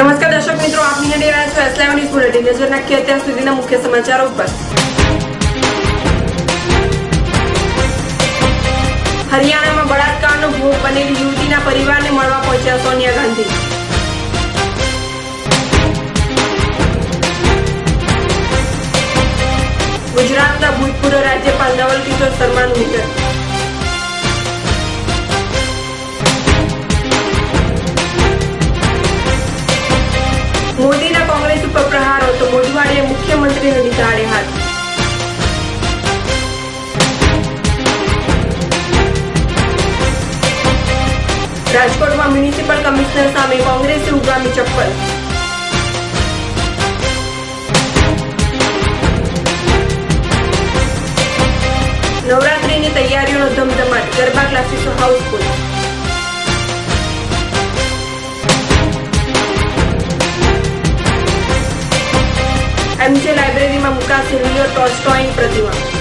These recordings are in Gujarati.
નમસ્કાર દર્શક મિત્રો, આપ નિહાળી રહ્યા છો એસલાઈ ન્યૂઝ બુલેટિન નજર નાખીએ અત્યાર સુધીના મુખ્ય સમાચારો ઉપર. હરિયાણામાં બળાત્કારનો ભોગ બનેલી યુવતીના પરિવારને મળવા પહોંચ્યા સોનિયા ગાંધી. ગુજરાતના ભૂતપૂર્વ રાજ્યપાલ નવલ કિશોર શર્માનું નિધન. રાજકોટમાં મ્યુનિસિપલ કમિશનર સામે કોંગ્રેસે ઉગામી ચપ્પલ. નવરાત્રીની તૈયારીઓનો ધમધમાટ, ગરબા ક્લાસીસો હાઉસફુલ. એમજે લાઇબ્રેરીમાં મુકાશે લિયો ટોલ્સ્ટોયની પ્રતિમા.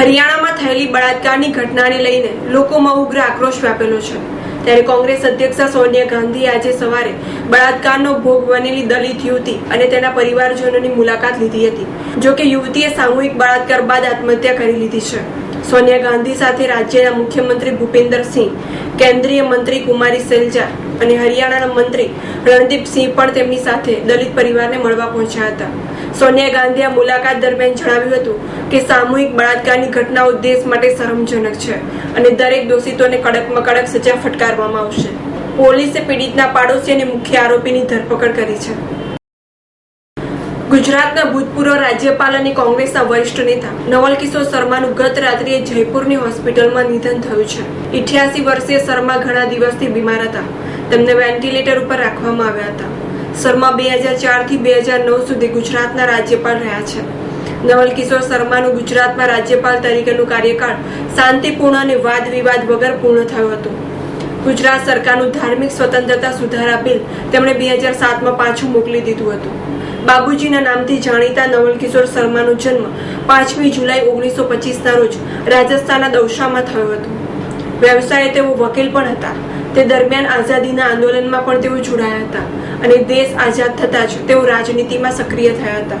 હરિયાણામાં થયેલી બળાત્કારની ઘટનાને લઈને લોકોમાં ઉગ્ર આક્રોશ વ્યાપેલો છે. ત્યારે કોંગ્રેસ અધ્યક્ષા સોનિયા ગાંધી આજે સવારે બળાત્કારનો ભોગ બનેલી દલિત યુવતી અને તેના પરિવારજનોની મુલાકાત લીધી હતી, જો કે યુવતીએ સામૂહિક બળાત્કાર બાદ આત્મહત્યા કરી લીધી છે. સોનિયા ગાંધી સાથે રાજ્યના મુખ્યમંત્રી ભૂપેન્દ્રસિંહ કેન્દ્રીય મંત્રી કુમારી સેલજા અને હરિયાણાના મંત્રી રણદીપસિંહ પણ તેમની સાથે દલિત પરિવારને મળવા પહોંચ્યા હતા. સોનિયા ગાંધીએ મુલાકાત દરમિયાન જણાવ્યું હતું કે સામૂહિક બળાત્કારની ઘટનાઓ દેશ માટે શરમજનક છે અને દરેક દોષિતોને કડકમાં કડક સજા ફટકારવામાં આવશે. પોલીસે પીડિતના પાડોશી અને મુખ્ય આરોપીની ધરપકડ કરી છે. ગુજરાતના ભૂતપૂર્વ રાજ્યપાલ અને કોંગ્રેસના વરિષ્ઠ નેતા નવલ કિશોર શર્માનું ગત રાત્રિએ જયપુરની હોસ્પિટલમાં નિધન થયું છે. ઇઠ્યાસી વર્ષીય શર્મા ઘણા દિવસથી બીમાર હતા. તેમને વેન્ટિલેટર ઉપર રાખવામાં આવ્યા હતા. શર્મા બે હજાર ચારથી બે હજાર નવ સુધી ગુજરાતના રાજ્યપાલ રહ્યા છે. નવલ કિશોર શર્માનું ગુજરાતમાં રાજ્યપાલ તરીકેનું કાર્યકાળ શાંતિપૂર્ણ અને વાદ વિવાદ વગર પૂર્ણ થયું હતું. ગુજરાત સરકારનું ધાર્મિક સ્વતંત્રતા સુધારા બિલ તેમણે બે હજાર સાતમાં પાછું મોકલી દીધું હતું. બાબુજીના નામથી જાણીતા નવલકિશોર શર્માનો જન્મ પાંચમી જુલાઈ ઓગણીસો પચીસના રોજ રાજસ્થાનના દૌસામાં થયો હતો. વ્યવસાયે તેઓ વકીલ પણ હતા. તે દરમિયાન આઝાદીના આંદોલનમાં પણ તેઓ જોડાયા હતા અને દેશ આઝાદ થતાં જ તેઓ રાજનીતિમાં સક્રિય થયા હતા.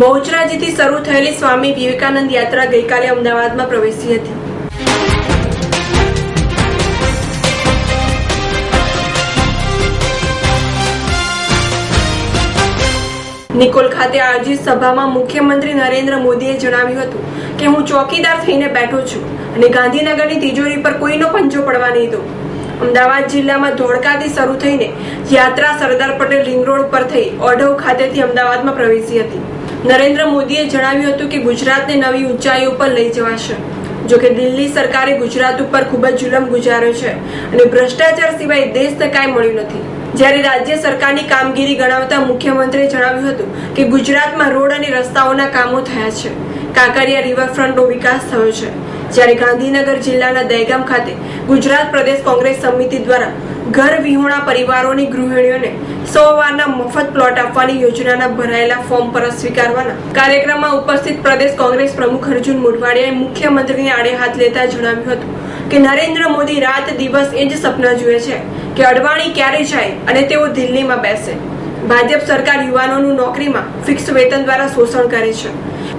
બહુચરાજીથી શરૂ થયેલી સ્વામી વિવેકાનંદ યાત્રા ગઈકાલે અમદાવાદમાં પ્રવેશી હતી. નિકોલ ખાતે આયોજિત સભામાં મુખ્યમંત્રી નરેન્દ્ર મોદીએ જણાવ્યું હતું કે, હું ચોકીદાર થઈને બેઠો છું અને ગાંધીનગરની તિજોરી પર કોઈનો પંજો પડવા નહીં દઉં. અમદાવાદ જિલ્લામાં ધોળકાથી શરૂ થઈને યાત્રા સરદાર પટેલ રિંગ રોડ પર થઈ ઓઢવ ખાતેથી અમદાવાદમાં પ્રવેશી હતી. નરેન્દ્ર મોદીએ જણાવ્યું હતું કે ગુજરાતને નવી ઊંચાઈઓ પર લઈ જવાશે. જો કે દિલ્હી સરકારે ગુજરાત ઉપર ખૂબ જ જુલમ ગુજાર્યો છે અને ભ્રષ્ટાચાર સિવાય દેશને કાંઈ મળ્યું નથી. જ્યારે રાજ્ય સરકારની કામગીરી ગણાવતા મુખ્યમંત્રીએ જણાવ્યું હતું કે ગુજરાતમાં રોડ અને રસ્તાઓના કામો થયા છે. કાંકરિયા રિવરફ્રન્ટનો વિકાસ થયો છે. જ્યારે ગાંધીનગર જિલ્લાના દહેગામ ખાતે ગુજરાત પ્રદેશ કોંગ્રેસ સમિતિ દ્વારા ઘર વિહોણા પરિવારોની ગૃહિણીઓને સો વારના મફત પ્લોટ આપવાની યોજનાના ભરાયેલા ફોર્મ પર સ્વીકારવાના કાર્યક્રમમાં ઉપસ્થિત પ્રદેશ કોંગ્રેસ પ્રમુખ અર્જુન મોઢવાડિયાએ મુખ્યમંત્રીને આડે હાથ લેતા જણાવ્યું હતું કે નરેન્દ્ર મોદી રાત દિવસ એ જ સપના જુએ છે કે અડવાણી ક્યારે જાય અને તેઓ દિલ્હીમાં બેસે. ભાજપ સરકાર યુવાનોનું નોકરીમાં ફિક્સ વેતન દ્વારા શોષણ કરે છે.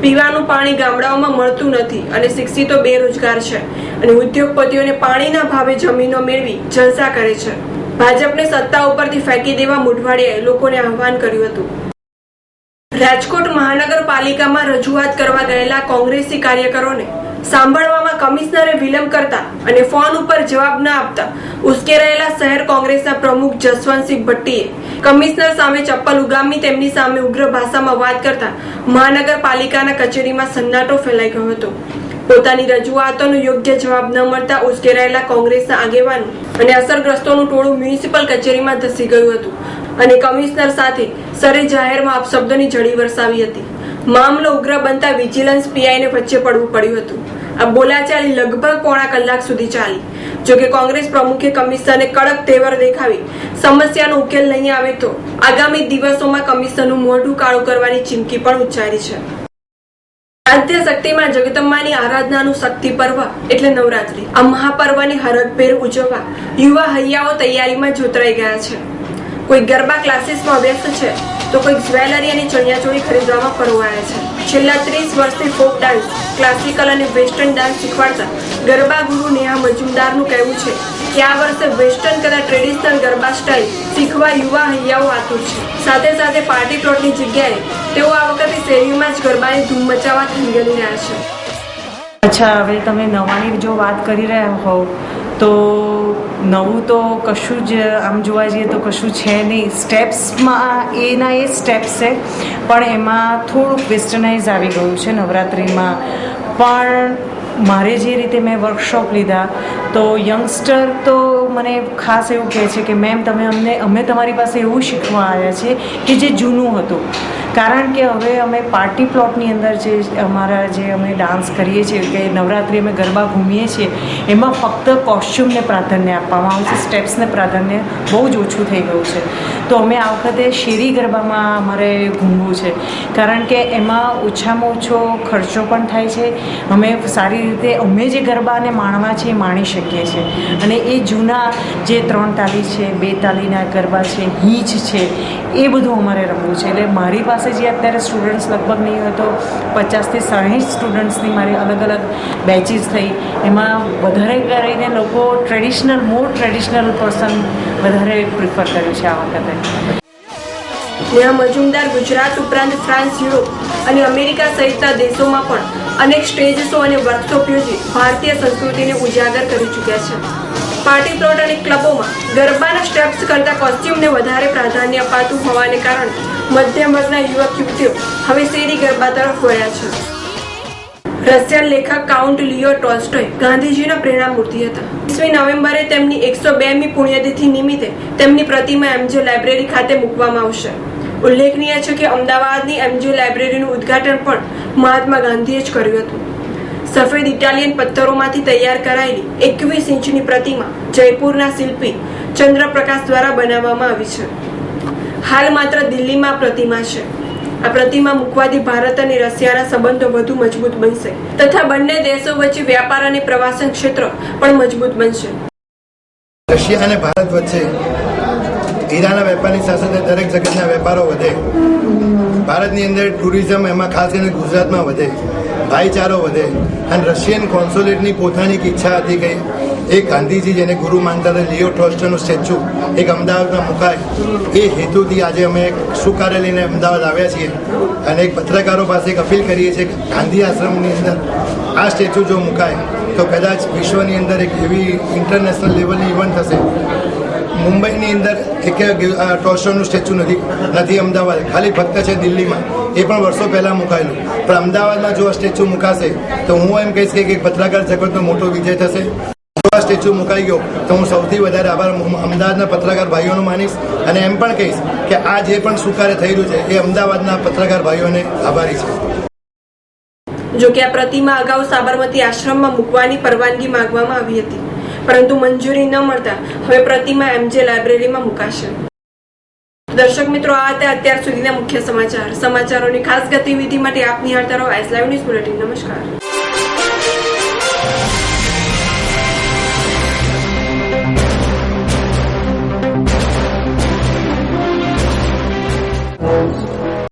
પીવાનું પાણી ગામડાઓમાં મળતું નથી અને શિક્ષિતો બેરોજગાર છે. અને ઉદ્યોગપતિઓને પાણીના ભાવે જમીનો મેળવી જલસા કરે છે. ભાજપને સત્તા ઉપરથી ફેંકી દેવા મોઢવાડિયાએ લોકોને આહવાન કર્યું હતું. રાજકોટ મહાનગરપાલિકામાં રજૂઆત કરવા ગયેલા કોંગ્રેસી કાર્યકરોને સાંભળવામાં કમિશનરે વિલંબ કરતા અને ફોન ઉપર જવાબ ન આપતા ઉશ્કેરાયેલા શહેર કોંગ્રેસના પ્રમુખ જસવંતસિંહ ભટ્ટીએ કમિશનર સામે ચપ્પલ ઉગામી તેમની સામે ઉગ્ર ભાષામાં વાત કરતા મહાનગરપાલિકાના કચેરીમાં સન્નાટો ફેલાઈ ગયો હતો. પોતાની રજૂઆતોનો યોગ્ય જવાબ ન મળતા ઉશ્કેરાયેલા કોંગ્રેસના આગેવાનો અને અસરગ્રસ્તોનું ટોળું મ્યુનિસિપલ કચેરીમાં ધસી ગયું હતું અને કમિશનર સાથે સરે જાહેરમાં અપશબ્દોની જડી વરસાવી હતી. મામલો ઉગ્ર બનતા વિજિલન્સ પીઆઈને વચ્ચે પડવું પડ્યું હતું. આ બોલાચાલી લગભગ પોણા કલાક સુધી ચાલી. જોકે કોંગ્રેસ પ્રમુખે કમિશનને કડક તેવર દેખાવી સમસ્યાનો ઉકેલ નહીં આવે તો આગામી દિવસોમાં કમિશનનું મોઢું કાળું કરવાની ચીમકી પણ ઉચ્ચારી છે. આદ્ય શક્તિમાં જગદંબાની આરાધનાનું શક્તિ પર્વ એટલે નવરાત્રી. આ મહાપર્વની હરખભેર ઉજવવા યુવા હૈયાઓ તૈયારીમાં જોતરાઈ ગયા છે. કોઈ ગરબા ક્લાસીસમાં વ્યસ્ત છે? તો કોઈ જ્વેલરી અને ચણિયાચોળી ખરીદવામાં પરોવાયા છે. છેલ્લા ત્રીસ વર્ષથી ફોક ડાન્સ, ક્લાસિકલ અને વેસ્ટર્ન ડાન્સ શીખવાડતા ગરબા ગુરુ નેહા મજુમદારનું કહેવું છે કે આ વર્ષે વેસ્ટર્ન તથા ટ્રેડિશનલ ગરબા સ્ટાઇલ શીખવા યુવા હૈયાઓ આતુર છે. સાથે સાથે પાર્ટી પ્લોટની જગ્યાએ તેઓ આ વખતે શેરીમાં જ ગરબાની ધૂમ મચાવવા થંગેલી રહ્યા છે. અચ્છા, હવે તમે નવાની જો વાત કરી રહ્યા હોવ તો નવું તો કશું જ આમ જોવા જઈએ તો કશું છે નહીં. સ્ટેપ્સમાં એના એ સ્ટેપ્સ છે, પણ એમાં થોડુંક વેસ્ટર્નાઇઝ આવી ગયું છે નવરાત્રિમાં. પણ મારે જે રીતે મેં વર્કશોપ લીધા, તો યંગસ્ટર તો મને ખાસ એવું કહે છે કે મેમ તમે અમને, અમે તમારી પાસે એવું શીખવા આવ્યા છે કે જે જૂનું હતું. કારણ કે હવે અમે પાર્ટી પ્લોટની અંદર જે અમારા જે અમે ડાન્સ કરીએ છીએ, કે નવરાત્રિ અમે ગરબા ઘૂમીએ છીએ, એમાં ફક્ત કોસ્ચ્યુમને પ્રાધાન્ય આપવામાં આવે છે સ્ટેપ્સને પ્રાધાન્ય બહુ જ ઓછું થઈ ગયું છે. તો અમે આ વખતે શેરી ગરબામાં અમારે ઘૂમવું છે. કારણ કે એમાં ઓછામાં ઓછો ખર્ચો પણ થાય છે. અમે સારી રીતે અમે જે ગરબાને માણવા છે એ માણી શકીએ છીએ. અને એ જૂના જે ત્રણ તાલી છે, બે તાલીના ગરબા છે હીચ છે, એ બધું અમારે રમવું છે. એટલે મારી પાસે જે અત્યારે સ્ટુડન્ટ્સ લગભગ નહીં હોય તો પચાસથી સાહીઠ સ્ટુડન્ટ્સની મારી અલગ અલગ બેચીસ થઈ. એમાં વધારે કરીને લોકો ટ્રેડિશનલ મોર ટ્રેડિશનલ પર્સન વધારે પ્રિફર કર્યું છે આ વખતે. નેહા મજુમદાર ગુજરાત ઉપરાંત ફ્રાન્સ, યુરોપ અને અમેરિકા સહિતના દેશોમાં પણ અનેક સ્ટેજ શો અને વર્કશોપ યોજી ભારતીય સંસ્કૃતિને ઉજાગર કરી ચૂક્યા છે. પાર્ટી પ્લોટ અને ક્લબોમાં ગરબાના સ્ટેપ્સ કરતા કોસ્ટ્યુમને વધારે પ્રાધાન્ય અપાતું હોવાને કારણે મધ્યમ વર્ગના યુવક, યુવતીઓ હવે શેરી ગરબા તરફ વળ્યા છે. રશિયન લેખક કાઉન્ટ લિયો ટોલ્સ્ટોય ગાંધીજીના પ્રેરણામૂર્તિ હતા. વીસમી નવેમ્બરે તેમની એકસો બેમી પુણ્યતિથિ નિમિત્તે તેમની પ્રતિમા એમજે લાઇબ્રેરી ખાતે મૂકવામાં આવશે. ઉલ્લેખનીય છે કે અમદાવાદની એમજે લાઇબ્રેરીનું ઉદ્ઘાટન પણ મહાત્મા ગાંધીએ જ કર્યું હતું. સફેદ ઇટાલિયન પથ્થરોમાંથી તૈયાર કરાયેલી એકવીસ ઇંચની પ્રતિમા જયપુરના શિલ્પી ચંદ્રપ્રકાશ દ્વારા બનાવવામાં આવી છે. હાલ માત્ર દિલ્હીમાં પ્રતિમા છે. આ પ્રતિમા મૂકવાથી ભારત અને રશિયાના સંબંધો વધુ મજબૂત બનશે તથા બંને દેશો વચ્ચે વ્યાપાર અને પ્રવાસન ક્ષેત્ર પણ મજબૂત બનશે. રશિયા અને ભારત વચ્ચે હીરાના વેપારની સાથે દરેક જગતના વેપારો વધે. ભારતની અંદર ટુરિઝમ એમાં ખાસ કરીને ગુજરાતમાં વધે. ભાઈચારો વધે. અને રશિયન કોન્સોલેટની પોતાની ઈચ્છા હતી કે એક ગાંધીજી જેને ગુરુ માનતા હતા લિયો ટ્રસ્ટનું સ્ટેચ્યુ એક અમદાવાદમાં મુકાય. એ હેતુથી આજે અમે એક સુકારે લઈને અમદાવાદ આવ્યા છીએ અને એક પત્રકારો પાસે એક અપીલ કરીએ છીએ કે ગાંધી આશ્રમની અંદર આ સ્ટેચ્યુ જો મુકાય, તો કદાચ વિશ્વની અંદર એક એવી ઇન્ટરનેશનલ લેવલની ઇવેન્ટ થશે મુંબઈની અંદર એક ટોસ્ટરનું સ્ટેચ્યુ નથી નથી અમદાવાદ. ખાલી ફક્ત છે દિલ્હીમાં. એ પણ વર્ષો પહેલાં મુકાયેલું. પણ અમદાવાદમાં જો આ સ્ટેચ્યુ મુકાશે, તો હું એમ કહીશ કે એક પત્રકાર જગતનો મોટો વિજય થશે. સ્ટેચ્યુ મુકાઈ ગયો. તો હું સૌથી વધારે આભાર અમદાવાદના પત્રકાર ભાઈઓનો માનીશ અને એમ પણ કહીશ કે આ જે પણ સુકારે થઈ રહ્યું છે, એ અમદાવાદના પત્રકાર ભાઈઓને આભારી છે. જો કે આ પ્રતિમા અગાઉ સાબરમતી આશ્રમમાં મૂકવાની પરવાનગી માંગવામાં આવી હતી. પરંતુ મંજૂરી ન મળતા હવે પ્રતિમા એમજે લાઇબ્રેરીમાં મુકાશે. દર્શક મિત્રો, આ હતા અત્યાર સુધીના મુખ્ય સમાચાર. સમાચારોની ખાસ ગતિવિધિ માટે આપ નિહાળતા રહો. S live news bulletin. નમસ્કાર.